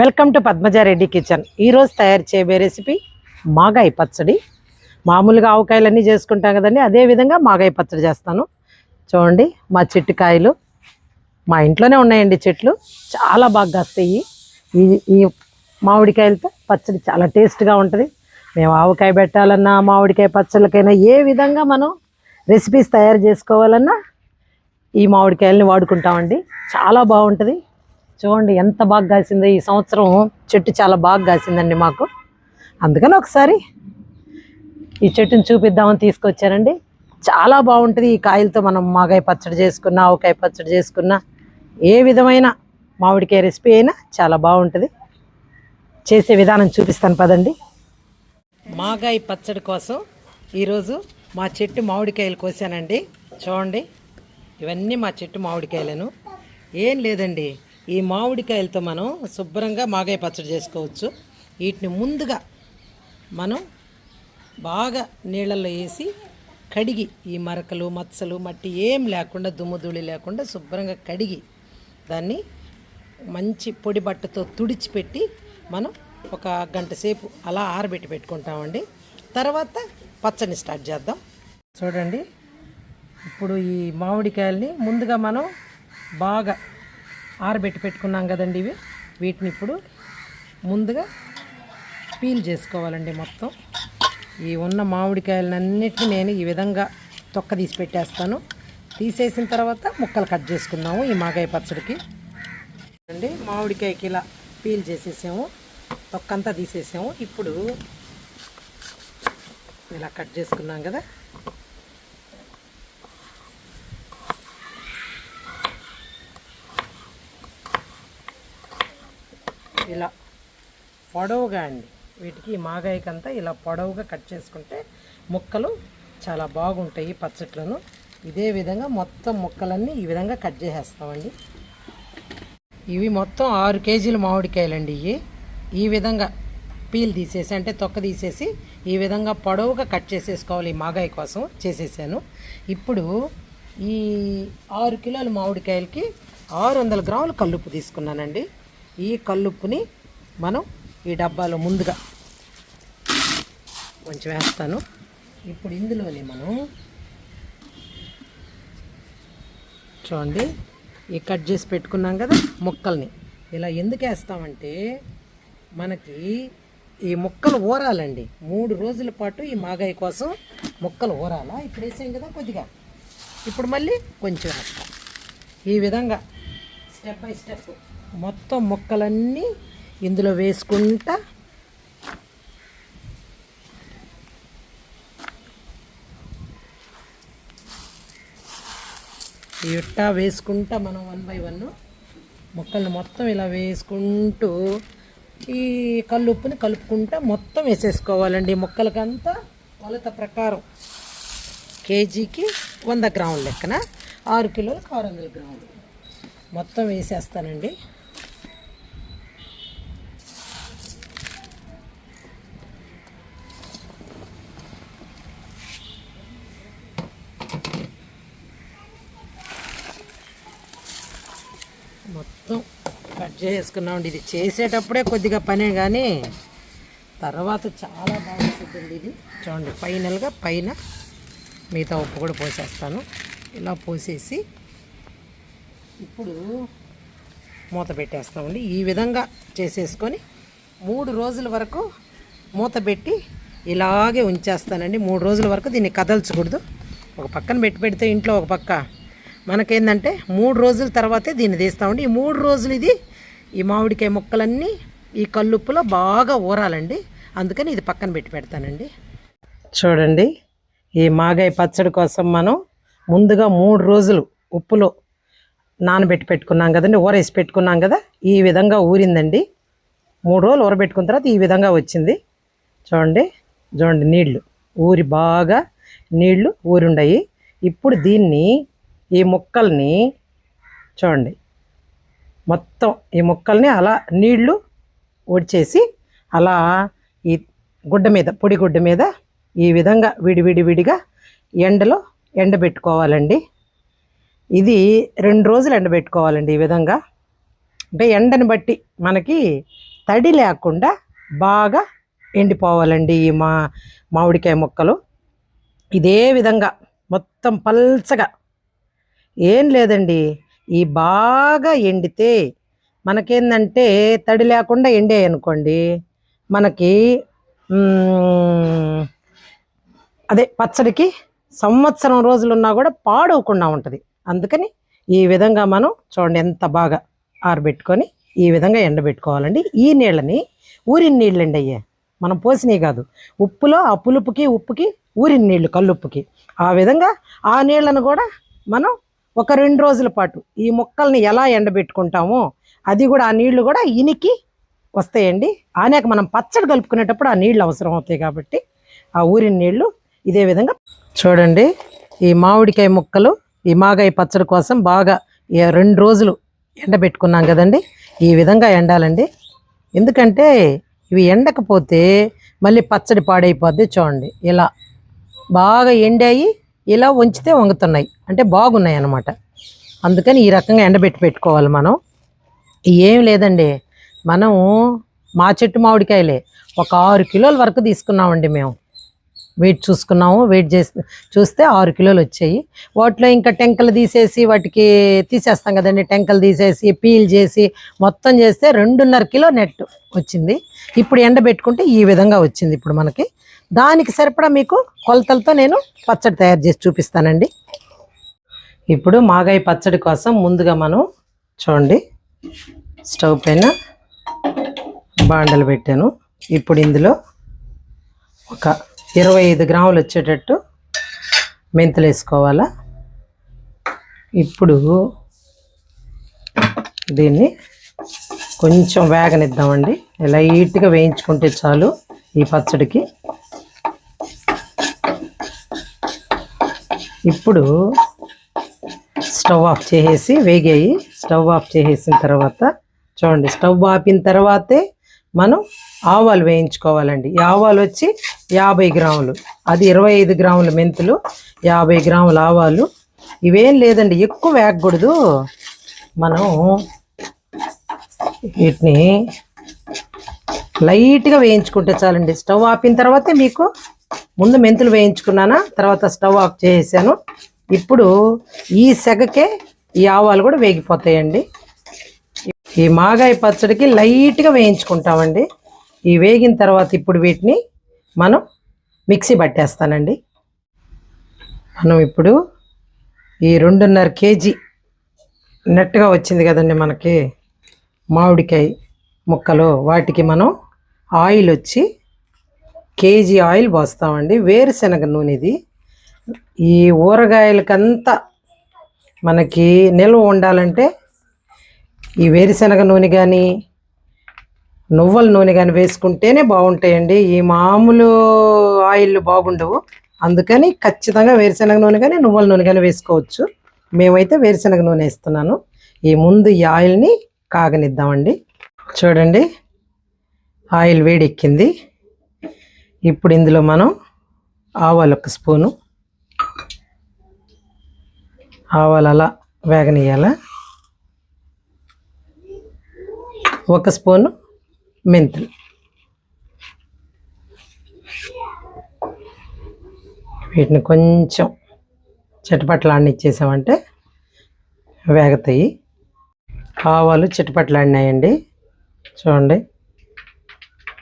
Welcome to Padmaja Reddy kitchen. ఈరోజు తయారు చేయబోయే రెసిపీ మాగాయి పచ్చడి. మామూలుగా ఆవకాయలన్నీ చేసుకుంటాం కదండి అదే విధంగా మాగాయి పచ్చడి చేస్తాను. చూడండి మా చెట్టుకాయలు మా ఇంట్లోనే ఉన్నాయండి చెట్లు చాలా బాగా కాస్తాయి. ఈ ఈ మామిడికాయలతో పచ్చడి చాలా టేస్ట్గా ఉంటుంది. మేము ఆవకాయ పెట్టాలన్నా మామిడికాయ పచ్చళ్ళకైనా ఏ విధంగా మనం రెసిపీస్ తయారు చేసుకోవాలన్నా ఈ మామిడికాయలని వాడుకుంటామండి. చాలా బాగుంటుంది. చూడండి ఎంత బాగా కాసిందో. ఈ సంవత్సరం చెట్టు చాలా బాగా కాసిందండి మాకు. అందుకని ఒకసారి ఈ చెట్టుని చూపిద్దామని తీసుకొచ్చానండి. చాలా బాగుంటుంది ఈ కాయలతో మనం మాగాయ పచ్చడి చేసుకున్నా ఆవకాయ పచ్చడి చేసుకున్నా. ఏ విధమైన మామిడికాయ రెసిపీ అయినా చాలా బాగుంటుంది. చేసే విధానం చూపిస్తాను పదండి. మాగాయ పచ్చడి కోసం ఈరోజు మా చెట్టు మామిడికాయలు కోసానండి. చూడండి ఇవన్నీ మా చెట్టు మామిడికాయలను. ఏం లేదండి ఈ మామిడికాయలతో మనం శుభ్రంగా మాగాయ పచ్చడి చేసుకోవచ్చు. వీటిని ముందుగా మనం బాగా నీళ్ళల్లో వేసి కడిగి ఈ మరకలు మచ్చలు మట్టి ఏం లేకుండా దుమ్ము ధూళి లేకుండా శుభ్రంగా కడిగి దాన్ని మంచి పొడి బట్టతో తుడిచిపెట్టి మనం ఒక గంట సేపు అలా ఆరబెట్టి పెట్టుకుంటామండి. తర్వాత పచ్చడిని స్టార్ట్ చేద్దాం. చూడండి ఇప్పుడు ఈ మామిడికాయల్ని ముందుగా మనం బాగా ఆరబెట్టి పెట్టుకున్నాం కదండి ఇవి. వీటిని ఇప్పుడు ముందుగా పీల్ చేసుకోవాలండి మొత్తం. ఈ ఉన్న మామిడికాయలన్నిటిని నేను ఈ విధంగా తొక్క తీసి పెట్టేస్తాను. తీసేసిన తర్వాత ముక్కలు కట్ చేసుకున్నాము ఈ మాగాయ పచ్చడికి. అండి మామిడికాయకి ఇలా పీల్ చేసేసాము. తొక్కంతా తీసేసాము. ఇప్పుడు ఇలా కట్ చేసుకున్నాం కదా ఇలా పొడవుగా అండి వీటికి ఈ మాగాయకంతా ఇలా పొడవుగా కట్ చేసుకుంటే ముక్కలు చాలా బాగుంటాయి పచ్చట్లను. ఇదే విధంగా మొత్తం ముక్కలన్నీ ఈ విధంగా కట్ చేసేస్తామండి. ఇవి మొత్తం ఆరు కేజీల మామిడికాయలండి ఇవి. ఈ విధంగా పీల్ తీసేసి అంటే తొక్క తీసేసి ఈ విధంగా పొడవుగా కట్ చేసేసుకోవాలి ఈ మాగాయ కోసం చేసేసాను. ఇప్పుడు ఈ ఆరు కిలోల మామిడికాయలకి ఆరు వందల గ్రాములు కల్లుప్పు తీసుకున్నానండి. ఈ కల్లుప్పుని మనం ఈ డబ్బాలో ముందుగా కొంచెం వేస్తాను. ఇప్పుడు ఇందులోనే మనం చూడండి ఈ కట్ చేసి పెట్టుకున్నాం కదా ముక్కల్ని. ఇలా ఎందుకు వేస్తామంటే మనకి ఈ ముక్కలు ఊరాలండి. మూడు రోజుల పాటు ఈ మాగాయ కోసం ముక్కలు ఊరాలా? ఇప్పుడు వేసాం కదా కొద్దిగా. ఇప్పుడు మళ్ళీ కొంచెం వేస్తాం. ఈ విధంగా స్టెప్ బై స్టెప్ మొత్తం ముక్కలన్నీ ఇందులో వేసుకుంటా. ఇట్టా వేసుకుంటా మనం వన్ బై వన్. ముక్కల్ని మొత్తం ఇలా వేసుకుంటూ ఈ కల్లుప్పుని కలుపుకుంటా మొత్తం వేసేసుకోవాలండి. ముక్కలకంతా కొలత ప్రకారం కేజీకి వంద గ్రాముల లెక్కన. ఆరు కిలోలకు ఆరు వందల గ్రాములు. మొత్తం వేసేస్తానండి మొత్తం కట్ చేసుకున్నామండి. ఇది చేసేటప్పుడే కొద్దిగా పనే కానీ తర్వాత చాలా బాగా ఇది. చూడండి ఫైనల్గా పైన మిగతా ఉప్పు కూడా పోసేస్తాను. ఇలా పోసేసి ఇప్పుడు మూత పెట్టేస్తామండి. ఈ విధంగా చేసేసుకొని మూడు రోజుల వరకు మూత పెట్టి ఇలాగే ఉంచేస్తానండి. మూడు రోజుల వరకు దీన్ని కదల్చకూడదు. ఒక పక్కన పెట్టి పెడితే ఇంట్లో ఒక పక్క మనకేందంటే మూడు రోజుల తర్వాతే దీన్ని తీస్తామండి. ఈ మూడు రోజులు ఇది ఈ మామిడికాయ ముక్కలన్నీ ఈ కల్లుప్పులో బాగా ఊరాలండి. అందుకని ఇది పక్కన పెట్టి పెడతానండి. చూడండి ఈ మాగాయ పచ్చడి కోసం మనం ముందుగా మూడు రోజులు ఉప్పులో నానబెట్టి పెట్టుకున్నాం కదండి ఊరేసి పెట్టుకున్నాం కదా ఈ విధంగా ఊరిందండి. మూడు రోజులు ఊరబెట్టుకున్న తర్వాత ఈ విధంగా వచ్చింది. చూడండి చూడండి నీళ్ళు. ఊరి బాగా నీళ్ళు ఊరుండయి. ఇప్పుడు దీన్ని ఈ ముక్కల్ని చూడండి మొత్తం ఈ ముక్కల్ని అలా నీళ్ళు ఒడిచేసి అలా ఈ గుడ్డ మీద పొడి గుడ్డ మీద ఈ విధంగా విడివిడి విడిగా ఎండలో ఎండబెట్టుకోవాలండి. ఇది రెండు రోజులు ఎండబెట్టుకోవాలండి ఈ విధంగా. అంటే ఎండని బట్టి మనకి తడి లేకుండా బాగా ఎండిపోవాలండి ఈ మా మామిడికాయ ముక్కలు. ఇదే విధంగా మొత్తం పల్చగా. ఏం లేదండి ఈ బాగా ఎండితే మనకేందంటే తడి లేకుండా ఎండాయి అనుకోండి మనకి అదే పచ్చడికి సంవత్సరం రోజులు ఉన్నా కూడా పాడవకుండా ఉంటుంది. అందుకని ఈ విధంగా మనం చూడండి ఎంత బాగా ఆరబెట్టుకొని ఈ విధంగా ఎండబెట్టుకోవాలండి. ఈ నీళ్ళని ఊరిని నీళ్ళండి అయ్యే. మనం పోసినవి కాదు. ఉప్పులో ఆ పులుపుకి ఉప్పుకి ఊరిన నీళ్ళు కల్లుప్పుకి. ఆ విధంగా ఆ నీళ్ళను కూడా మనం ఒక రెండు రోజుల పాటు ఈ మొక్కల్ని ఎలా ఎండబెట్టుకుంటామో అది కూడా ఆ నీళ్ళు కూడా ఇనికి వస్తాయండి. ఆనేక మనం పచ్చడి కలుపుకునేటప్పుడు ఆ నీళ్ళు అవసరం అవుతాయి కాబట్టి ఆ ఊరిన నీళ్ళు ఇదే విధంగా చూడండి. ఈ మామిడికాయ ముక్కలు ఈ మాగాయ పచ్చడి కోసం బాగా ఈ రెండు రోజులు ఎండబెట్టుకున్నాం కదండి. ఈ విధంగా ఎండాలండి. ఎందుకంటే ఇవి ఎండకపోతే మళ్ళీ పచ్చడి పాడైపోద్ది చూడండి. ఇలా బాగా ఎండాయి ఇలా ఉంచితే వంగుతున్నాయి. అంటే బాగున్నాయి అన్నమాట. అందుకని ఈ రకంగా ఎండబెట్టి పెట్టుకోవాలి మనం. ఏం లేదండి. మనం మా చెట్టు మామిడికాయలే. ఒక ఆరు కిలోల వరకు తీసుకున్నామండి మేము. వెయిట్ చూసుకున్నాము. వెయిట్ చేసి చూస్తే ఆరు కిలోలు వచ్చాయి. వాటిలో ఇంకా టెంకలు తీసేసి వాటికి తీసేస్తాం కదండి. టెంకలు తీసేసి పీల్ చేసి మొత్తం చేస్తే రెండున్నర కిలో నెట్ వచ్చింది. ఇప్పుడు ఎండబెట్టుకుంటే ఈ విధంగా వచ్చింది ఇప్పుడు మనకి. దానికి సరిపడా మీకు కొలతలతో నేను పచ్చడి తయారు చేసి చూపిస్తానండి. ఇప్పుడు మాగాయ పచ్చడి కోసం ముందుగా మనం చూడండి. స్టవ్ పైన బాండలు పెట్టాను. ఇప్పుడు ఇందులో ఒక ఇరవై ఐదు గ్రాములు వచ్చేటట్టు మెంతులు వేసుకోవాలా? ఇప్పుడు దీన్ని కొంచెం వేగనిద్దామండి. లైట్గా వేయించుకుంటే చాలు ఈ పచ్చడికి. ఇప్పుడు స్టవ్ ఆఫ్ చేసేసి వేగాయి. స్టవ్ ఆఫ్ చేసేసిన తర్వాత చూడండి స్టవ్ ఆపిన తర్వాతే మనం ఆవాలు వేయించుకోవాలండి. ఆవాలు వచ్చి యాభై గ్రాములు. అది ఇరవై ఐదు గ్రాముల మెంతులు యాభై గ్రాముల ఆవాలు. ఇవేం లేదండి ఎక్కువ వేగకూడదు. మనం వీటిని లైట్గా వేయించుకుంటే చాలండి. స్టవ్ ఆపిన తర్వాతే మీకు ముందు మెంతులు వేయించుకున్నానా? తర్వాత స్టవ్ ఆఫ్ చేసేసాను. ఇప్పుడు ఈ సెగకే ఈ ఆవాలు కూడా వేగిపోతాయండి. ఈ మాగాయ పచ్చడికి లైట్గా వేయించుకుంటామండి. ఈ వేగిన తర్వాత ఇప్పుడు వీటిని మనం మిక్సీ పట్టేస్తానండి. మనం ఇప్పుడు ఈ రెండున్నర కేజీ నెట్గా వచ్చింది కదండి మనకి మామిడికాయ ముక్కలు. వాటికి మనం ఆయిల్ వచ్చి కేజీ ఆయిల్ పోస్తామండి. వేరుశనగ నూనె ఇది ఈ ఊరగాయలకంతా మనకి నిల్వ ఉండాలంటే ఈ వేరుశనగ నూనె కానీ నువ్వుల నూనె కానీ వేసుకుంటేనే బాగుంటాయండి. ఈ మామూలు ఆయిల్ బాగుండవు. అందుకని ఖచ్చితంగా వేరుశనగ నూనె కానీ నువ్వుల నూనె కానీ వేసుకోవచ్చు. మేమైతే వేరుశనగ నూనె వేస్తున్నాను. ఈ ముందు ఈ ఆయిల్ని కాగనిద్దామండి. చూడండి. ఆయిల్ వేడెక్కింది. ఇప్పుడు ఇందులో మనం ఆవాలు ఒక స్పూను. ఆవాలు అలా వేగనీయాల ఒక స్పూను మెంతులు. వీటిని కొంచెం చిటపట్లాడినిచ్చేసామంటే వేగతాయి. ఆవాలు చిటపట్లాడినాయండి. చూడండి.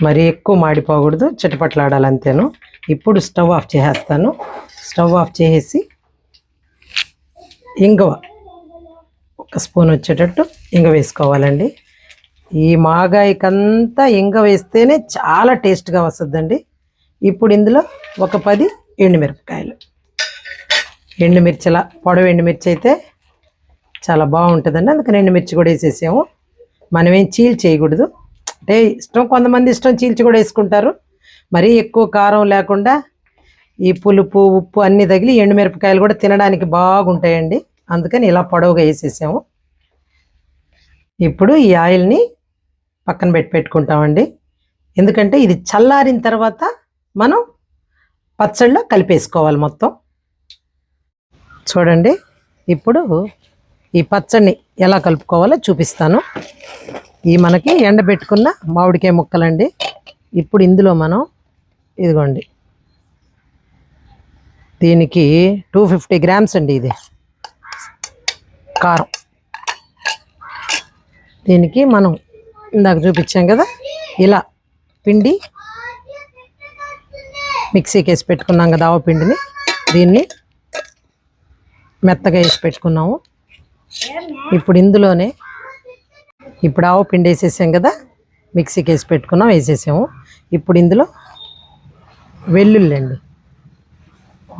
మరీ ఎక్కువ మాడిపోకూడదు చిటపట్లాడాలి అంతేను ఇప్పుడు స్టవ్ ఆఫ్ చేసేస్తాను. స్టవ్ ఆఫ్ చేసేసి ఇంగువ ఒక స్పూన్ వచ్చేటట్టు ఇంగ వేసుకోవాలండి. ఈ మాగాయకంతా ఇంగ వేస్తేనే చాలా టేస్ట్గా వస్తుందండి. ఇప్పుడు ఇందులో ఒక పది ఎండుమిరపకాయలు. ఎండుమిర్చిల పొడవు ఎండుమిర్చి అయితే చాలా బాగుంటుందండి. అందుకని ఎండుమిర్చి కూడా వేసేసాము మనమేం చీల్ చేయకూడదు. అంటే ఇష్టం కొంతమంది ఇష్టం చీల్చి కూడా వేసుకుంటారు. మరీ ఎక్కువ కారం లేకుండా ఈ పులుపు ఉప్పు అన్నీ తగిలి ఎండుమిరపకాయలు కూడా తినడానికి బాగుంటాయండి. అందుకని ఇలా పొడవుగా వేసేసాము. ఇప్పుడు ఈ ఆయిల్ని పక్కన పెట్టి పెట్టుకుంటామండి. ఎందుకంటే ఇది చల్లారిన తర్వాత మనం పచ్చళ్ళలో కలిపేసుకోవాలి మొత్తం. చూడండి ఇప్పుడు ఈ పచ్చడిని ఎలా కలుపుకోవాలో చూపిస్తాను. ఈ మనకి ఎండబెట్టుకున్న మామిడికాయ ముక్కలండి. ఇప్పుడు ఇందులో మనం ఇదిగోండి. దీనికి టూ ఫిఫ్టీ గ్రామ్స్ అండి ఇది. కారం. దీనికి మనం ఇందాక చూపించాం కదా ఇలా పిండి మిక్సీకి వేసి పెట్టుకున్నాం కదా ఆవు పిండిని. దీన్ని మెత్తగా వేసి పెట్టుకున్నాము. ఇప్పుడు ఇందులోనే ఇప్పుడు ఆవు పిండి వేసేసాం కదా మిక్సీకి వేసి పెట్టుకున్నాం వేసేసాము. ఇప్పుడు ఇందులో వెల్లుల్లి అండి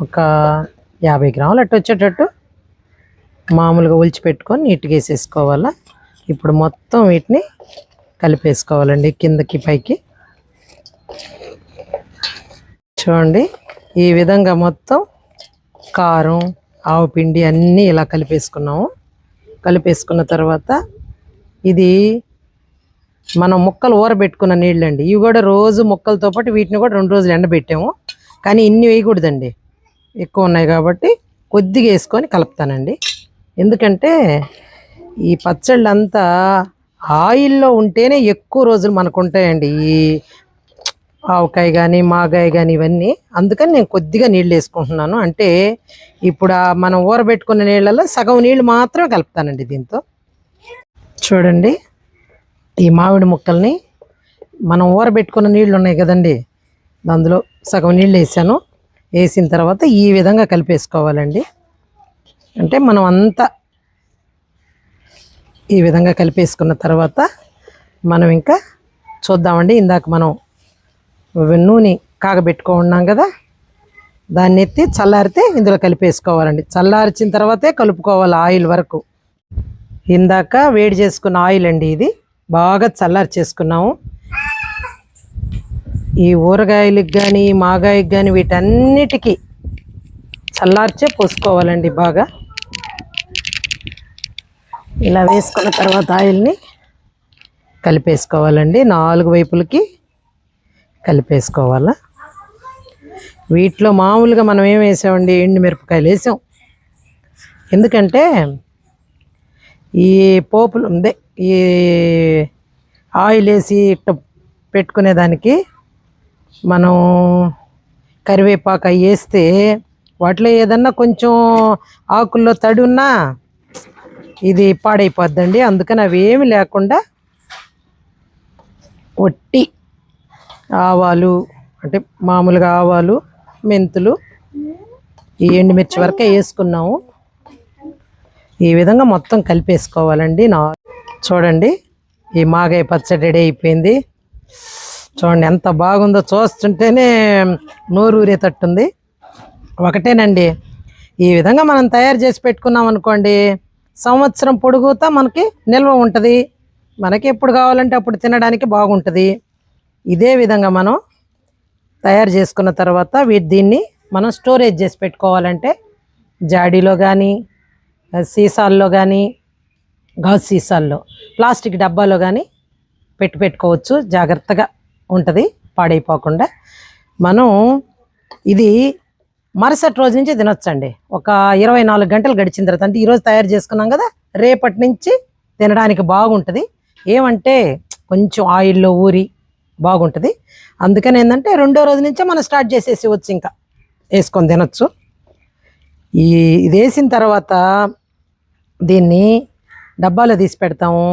ఒక యాభై గ్రాములు అట్టు వచ్చేటట్టు మామూలుగా ఒలిచి పెట్టుకొని నీట్గా వేసేసుకోవాలా. ఇప్పుడు మొత్తం వీటిని కలిపేసుకోవాలండి కిందకి పైకి. చూడండి ఈ విధంగా మొత్తం కారం ఆవు పిండి అన్నీ ఇలా కలిపేసుకున్నాము. కలిపేసుకున్న తర్వాత ఇది మనం ముక్కలు ఊరబెట్టుకున్న నీళ్ళండి. ఇవి కూడా రోజు ముక్కలతో పాటు వీటిని కూడా రెండు రోజులు ఎండబెట్టాము. కానీ ఇన్ని వేయకూడదండి. ఎక్కువ ఉన్నాయి కాబట్టి కొద్దిగా వేసుకొని కలుపుతానండి. ఎందుకంటే ఈ పచ్చళ్ళు అంతా ఆయిల్లో ఉంటేనే ఎక్కువ రోజులు మనకు ఉంటాయండి. ఈ ఆవకాయ కానీ మాగాయ కానీ ఇవన్నీ. అందుకని నేను కొద్దిగా నీళ్ళు వేసుకుంటున్నాను. అంటే ఇప్పుడు మనం ఊరబెట్టుకున్న నీళ్ళలో సగం నీళ్ళు మాత్రమే కలుపుతానండి దీంతో. చూడండి. ఈ మామిడి ముక్కల్ని మనం ఊరబెట్టుకున్న నీళ్ళు ఉన్నాయి కదండి. అందులో సగం నీళ్ళు వేసాను. వేసిన తర్వాత ఈ విధంగా కలిపేసుకోవాలండి. అంటే మనం అంతా ఈ విధంగా కలిపేసుకున్న తర్వాత మనం ఇంకా చూద్దామండి. ఇందాక మనం నూనె కాగబెట్టుకో ఉన్నాం కదా. దాన్ని ఎత్తి చల్లారితే ఇందులో కలిపేసుకోవాలండి. చల్లార్చిన తర్వాతే కలుపుకోవాలి ఆయిల్ వరకు. ఇందాక వేడి చేసుకున్న ఆయిల్ అండి ఇది. బాగా చల్లారి చేసుకున్నాము. ఈ ఊరగాయలకు కానీ మాగాయకు కానీ వీటన్నిటికీ చల్లార్చే పోసుకోవాలండి బాగా. ఇలా వేసుకున్న తర్వాత ఆయిల్ని కలిపేసుకోవాలండి. నాలుగు వైపులకి కలిపేసుకోవాలా. వీటిలో మామూలుగా మనం ఏం వేసామండి? ఎండు మిరపకాయలు వేసాం. ఎందుకంటే ఈ పోపులు ఉందే ఈ ఆయిల్ వేసి ఇట్ట పెట్టుకునేదానికి మనం కరివేపాకు అవి వేస్తే వాటిలో ఏదన్నా కొంచెం ఆకుల్లో తడి ఉన్నా ఇది పాడైపోద్దండి. అందుకని అవి ఏమి లేకుండా ఒట్టి ఆవాలు అంటే మామూలుగా ఆవాలు మెంతులు ఈ ఎండుమిర్చి వరకే వేసుకున్నాము. ఈ విధంగా మొత్తం కలిపేసుకోవాలండి. నా చూడండి ఈ మాగాయ పచ్చడి రెడీ అయిపోయింది. చూడండి ఎంత బాగుందో చూస్తుంటేనే నోరు ఊరేటట్టుంది ఒకటేనండి ఈ విధంగా మనం తయారు చేసి పెట్టుకున్నాం అనుకోండి సంవత్సరం పొడుగుతా మనకి నిల్వ ఉంటుంది. మనకి ఎప్పుడు కావాలంటే అప్పుడు తినడానికి బాగుంటుంది. ఇదే విధంగా మనం తయారు చేసుకున్న తర్వాత వీటి దీన్ని మనం స్టోరేజ్ చేసి పెట్టుకోవాలంటే జాడీలో కానీ సీసాల్లో కానీ గాజు సీసాల్లో ప్లాస్టిక్ డబ్బాలో కానీ పెట్టి పెట్టుకోవచ్చు. జాగ్రత్తగా ఉంటుంది పాడైపోకుండా. మనం ఇది మరుసటి రోజు నుంచి తినొచ్చండి. ఒక ఇరవై నాలుగు గంటలు గడిచిన తర్వాత అంటే ఈరోజు తయారు చేసుకున్నాం కదా రేపటి నుంచి తినడానికి బాగుంటుంది. ఏమంటే కొంచెం ఆయిల్లో ఊరి బాగుంటుంది. అందుకని ఏంటంటే రెండో రోజు నుంచే మనం స్టార్ట్ చేసేసి వచ్చు ఇంకా. వేసుకొని తినొచ్చు. ఈ ఇది వేసిన తర్వాత దీన్ని డబ్బాలో తీసి పెడతాము.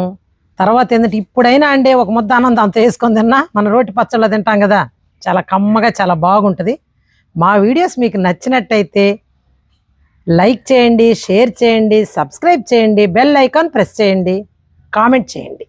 తర్వాత ఏంటంటే ఇప్పుడైనా అండి ఒక ముద్ద అన్నం దాంతో వేసుకొని తిన్నా మన రోటి పచ్చళ్ళలో తింటాం కదా. చాలా కమ్మగా చాలా బాగుంటుంది. మా వీడియోస్ మీకు నచ్చినట్టయితే లైక్ చేయండి షేర్ చేయండి సబ్స్క్రైబ్ చేయండి బెల్ ఐకాన్ ప్రెస్ చేయండి కామెంట్ చేయండి.